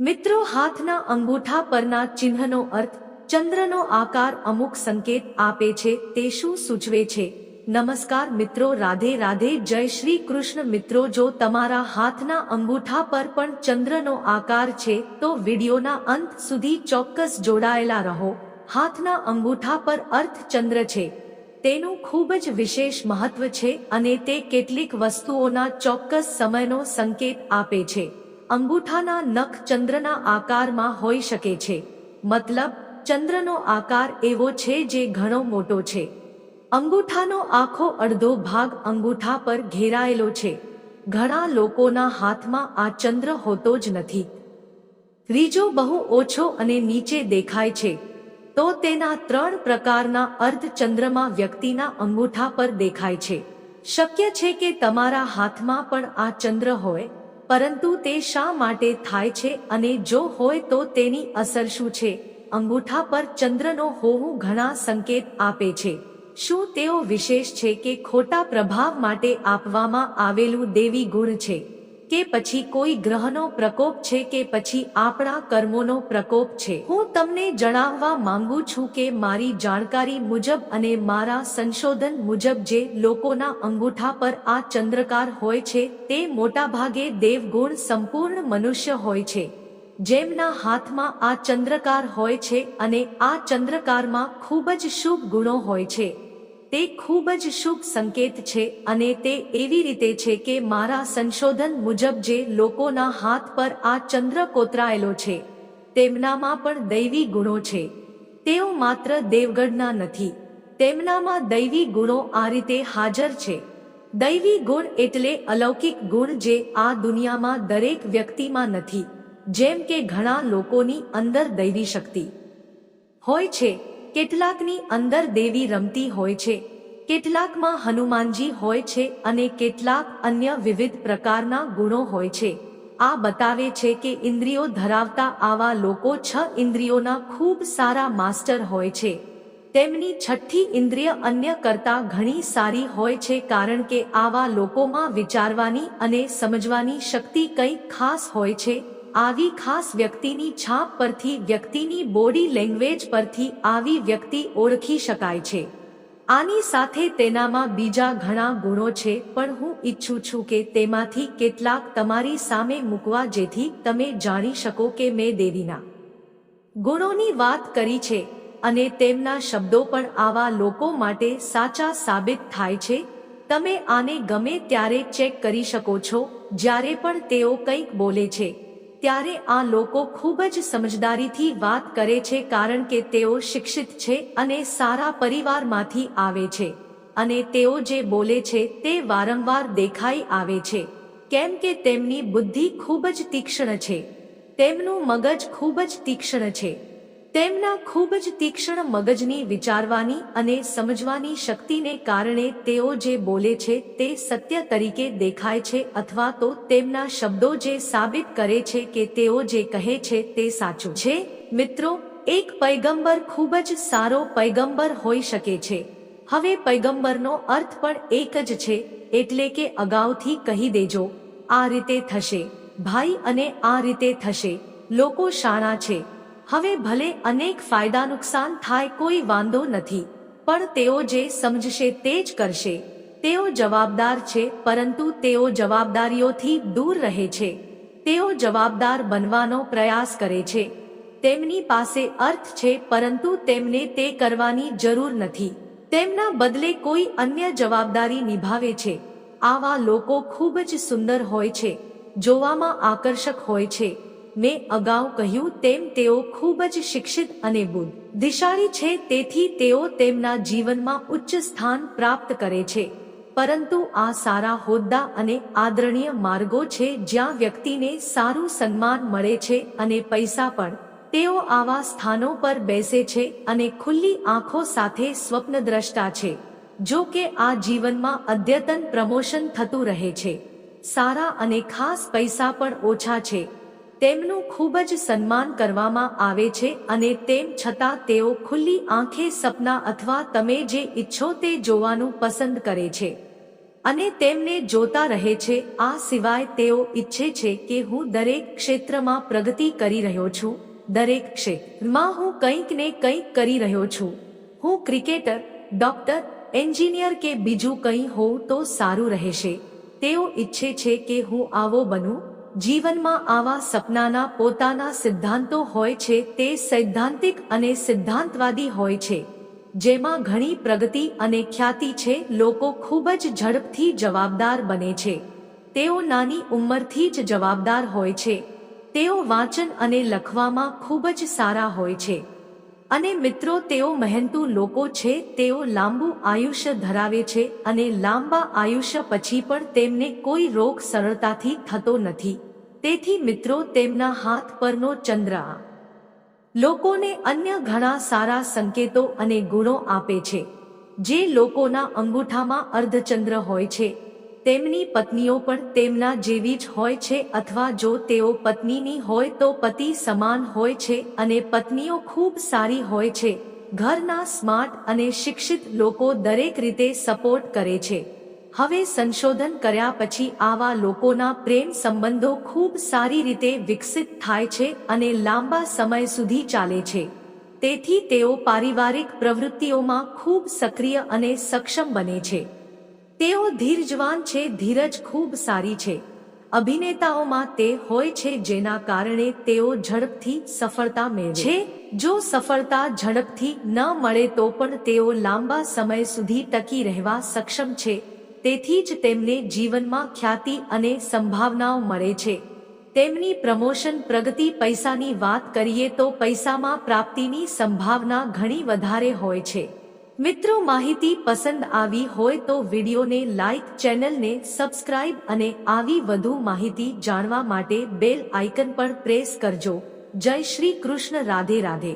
મિત્રો, હાથના અંગૂઠા પરના ચિહ્નનો અર્થ ચંદ્રનો આકાર અમુક સંકેત આપે છે, તે શું સૂચવે છે? નમસ્કાર મિત્રો, રાધે રાધે, જય શ્રી કૃષ્ણ મિત્રો, જો તમારા હાથના અંગૂઠા પર પણ ચંદ્રનો આકાર છે, તો વિડીયોના અંત સુધી ચોક્કસ જોડાયેલા રહો. હાથના અંગૂઠા પર અર્થ ચંદ્ર છે. તેનું ખૂબ જ વિશેષ મહત્વ છે અને તે કેટલીક વસ્તુઓના ચોક્કસ સમયનો સંકેત આપે છે. અંગૂઠાના નખ ચંદ્રના આકારમાં હોઈ શકે છે. મતલબ, ચંદ્રનો આકાર એવો છે જે ઘણો મોટો છે. અંગૂઠાનો આખો અડધો ભાગ અંગૂઠા પર ઘેરાયેલો છે. ઘણા લોકોના હાથમાં આ ચંદ્ર હોતો જ નથી. ત્રીજો બહુ ઓછો અને નીચે દેખાય છે. તો તેના ત્રણ પ્રકારના અર્ધચંદ્રમાં વ્યક્તિના અંગૂઠા પર દેખાય છે. શક્ય છે કે તમારા હાથમાં પણ આ ચંદ્ર હોય. પરંતુ તે શા માટે થાય છે અને જો હોય તો તેની અસર શું છે? અંગૂઠા પર ચંદ્રનો હોવું ઘણા સંકેત આપે છે. શું તેઓ વિશેષ છે કે ખોટા પ્રભાવ માટે આપવામાં આવેલું દેવી ગુણ છે? કે પછી કોઈ ગ્રહનો પ્રકોપ છે કે પછી આપણા કર્મોનો પ્રકોપ છે. હું તમને જણાવવા માંગુ છું કે મારી જાણકારી મુજબ અને મારા સંશોધન મુજબ જે લોકોના અંગૂઠા પર આ ચંદ્રકાર હોય છે, તે મોટાભાગે દેવગુણ સંપૂર્ણ મનુષ્ય હોય છે. જેમના હાથમાં આ ચંદ્રકાર હોય છે અને આ ચંદ્રકારમાં ખૂબ જ શુભ ગુણો હોય છે. તે ખૂબ જ શુભ સંકેત છે અને તે એવી રીતે છે કે મારા સંશોધન મુજબ જે લોકોના હાથ પર આ ચંદ્ર કોતરાયેલો છે, તેમનામાં પણ દૈવી ગુણો છે. તેઓ માત્ર દેવગઢના નથી, તેમનામાં દૈવી ગુણો આ રીતે હાજર છે. દૈવી ગુણ એટલે અલૌકિક ગુણ જે આ દુનિયામાં દરેક વ્યક્તિમાં નથી, જેમ કે ઘણા લોકોની અંદર દૈવી શક્તિ હોય છે. કેટલાકની અંદર દેવી રમતી હોય છે. કેટલાકમાં હનુમાનજી હોય છે અને કેટલાક અન્ય વિવિધ પ્રકારના ગુણો હોય છે. આ બતાવે છે કે ઇન્દ્રિયો ધરાવતા આવા લોકો છ ઇન્દ્રિયોના ખૂબ સારા માસ્ટર હોય છે. તેમની છઠ્ઠી ઇન્દ્રિય અન્ય કરતા ઘણી સારી હોય છે કારણ કે આવા લોકોમાં વિચારવાની અને સમજવાની શક્તિ કંઈક ખાસ હોય છે. આવી ખાસ વ્યક્તિની છાપ પરથી વ્યક્તિની બોડી લેંગ્વેજ પરથી આવી વ્યક્તિ ઓળખી શકાય છે. આની સાથે તેનામાં બીજા ઘણા ગુણો છે, પણ હું ઈચ્છું છું કે તેમાંથી કેટલાક તમારી સામે મૂકવા જેથી તમે જાણી શકો કે મેં દેવીના ગુણોની વાત કરી છે અને તેમના શબ્દો પણ આવા લોકો માટે સાચા સાબિત થાય છે. તમે આને ગમે ત્યારે ચેક કરી શકો છો, જ્યારે પણ તેઓ કંઈક બોલે છે. ત્યારે આ લોકો ખૂબ જ સમજદારીથી વાત કરે છે કારણ કે તેઓ શિક્ષિત છે અને સારા પરિવારમાંથી આવે છે. અને તેઓ જે બોલે છે તે વારંવાર દેખાઈ આવે છે. કેમ કે તેમની બુદ્ધિ ખૂબ જ તીક્ષ્ણ છે. તેમનું મગજ ખૂબ જ તીક્ષ્ણ છે. તેમના ખૂબ જ તીક્ષ્ણ મગજની વિચારવાની અને સમજવાની શક્તિને કારણે તેઓ જે બોલે છે તે સત્ય તરીકે દેખાય છે અથવા તો તેમના શબ્દો જે સાબિત કરે છે કે તેઓ જે કહે છે તે સાચું છે. મિત્રો, એક પૈગંબર ખૂબ જ સારો પૈગંબર હોઈ શકે છે. હવે પૈગંબરનો અર્થ પણ એક જ છે, એટલે કે અગાઉથી કહી દેજો, આ રીતે થશે. ભાઈ અને આ રીતે થશે. લોકો શાણા છે. હવે ભલે અનેક ફાયદા નુકસાન થાય કોઈ વાંધો નથી, પણ તેઓ જે સમજશે તે જ કરશે. તેઓ જવાબદાર છે, પરંતુ તેઓ જવાબદારીઓથી દૂર રહે છે. તેઓ જવાબદાર બનવાનો પ્રયાસ કરે છે. તેમની પાસે અર્થ છે, પરંતુ તેમને તે કરવાની જરૂર નથી. તેમના બદલે કોઈ અન્ય જવાબદારી નિભાવે છે. આવા લોકો ખૂબ જ સુંદર હોય છે, જોવામાં આકર્ષક હોય છે. મેં અગાઉ કહ્યું તેમ તેઓ ખૂબ જ શિક્ષિત અને બુદ્ધિશાળી છે તેથી તેઓ તેમના જીવનમાં ઉચ્ચ સ્થાન પ્રાપ્ત કરે છે. પરંતુ આ સારા હોદ્દા અને આદરણીય માર્ગો છે જ્યાં વ્યક્તિને સારું સન્માન મળે છે અને પૈસા પણ. તેઓ આવા સ્થાનો પર બેસે છે અને ખુલ્લી આંખો સાથે સ્વપ્નદ્રષ્ટા છે. જો કે આ જીવનમાં અદ્યતન પ્રમોશન થતું રહે છે. સારા અને ખાસ પૈસા પણ ઓછા છે. તેમનું ખૂબ જ સન્માન કરવામાં આવે છે અને તેમ છતાં તેઓ ખુલ્લી આંખે સપના અથવા તમે જે ઈચ્છો તે જોવાનું પસંદ કરે છે. અને તેમને જોતા રહે છે, આ સિવાય તેઓ ઈચ્છે છે કે હું દરેક ક્ષેત્રમાં પ્રગતિ કરી રહ્યો છું, દરેક ક્ષેત્રમાં હું કંઈક ને કંઈક કરી રહ્યો છું. હું ક્રિકેટર, ડોક્ટર, એન્જિનિયર કે બીજું કંઈ હોઉં તો સારું રહેશે. તેઓ ઈચ્છે છે કે હું આવો બનું જીવનમાં આવા સપનાના પોતાના સિદ્ધાંતો હોય છે, તે સૈદ્ધાંતિક અને સિદ્ધાંતવાદી હોય છે. જેમાં ઘણી પ્રગતિ અને ખ્યાતિ છે, લોકો ખૂબ જ ઝડપથી જવાબદાર બને છે. તેઓ નાની ઉંમરથી જ જવાબદાર હોય છે. તેઓ વાંચન અને લખવામાં ખૂબ જ સારા હોય છે. અને મિત્રો, તેઓ મહેનતુ લોકો છે, તેઓ લાંબુ આયુષ્ય ધરાવે છે અને લાંબા આયુષ્ય પછી પણ તેમને કોઈ રોગ સરળતાથી થતો નથી. તેથી મિત્રો, તેમના હાથ પરનો ચંદ્ર લોકોને અન્ય ઘણા સારા સંકેતો અને ગુણો આપે છે. જે લોકોના અંગૂઠામાં અર્ધચંદ્ર હોય છે. તેમની પત્નીઓ પણ તેમના જેવી જ હોય છે અથવા જો તેઓ પત્નીની હોય તો પતિ સમાન હોય છે અને પત્નીઓ ખૂબ સારી હોય છે, ઘરના સ્માર્ટ અને શિક્ષિત લોકો દરેક રીતે સપોર્ટ કરે છે. હવે સંશોધન કર્યા પછી આવા લોકોના પ્રેમ સંબંધો ખૂબ સારી રીતે વિકસિત થાય છે અને લાંબા સમય સુધી ચાલે છે. તેથી તેઓ પારિવારિક પ્રવૃત્તિઓમાં ખૂબ સક્રિય અને સક્ષમ બને છે. તેઓ ધીરજવાન છે, ધીરજ ખૂબ સારી છે. અભિનેતાઓમાં તે હોય છે જેના કારણે તેઓ ઝડપથી સફળતા મેળવે. છે, જો સફળતા ઝડપથી ન મળે તો પણ તેઓ લાંબા સમય સુધી ટકી રહેવા સક્ષમ છે. તેથી જ તેમને જીવનમાં ખ્યાતિ અને સંભાવનાઓ મળે છે. તેમની પ્રમોશન પ્રગતિ પૈસાની વાત કરીએ તો પૈસામાં પ્રાપ્તિની સંભાવના ઘણી વધારે હોય છે. મિત્રો માહિતી પસંદ આવી હોય તો વિડીયોને લાઇક ચેનલને સબસ્ક્રાઇબ અને આવી વધુ માહિતી જાણવા માટે બેલ આઇકન પર પ્રેસ કરજો. જય શ્રી કૃષ્ણ, રાધે રાધે.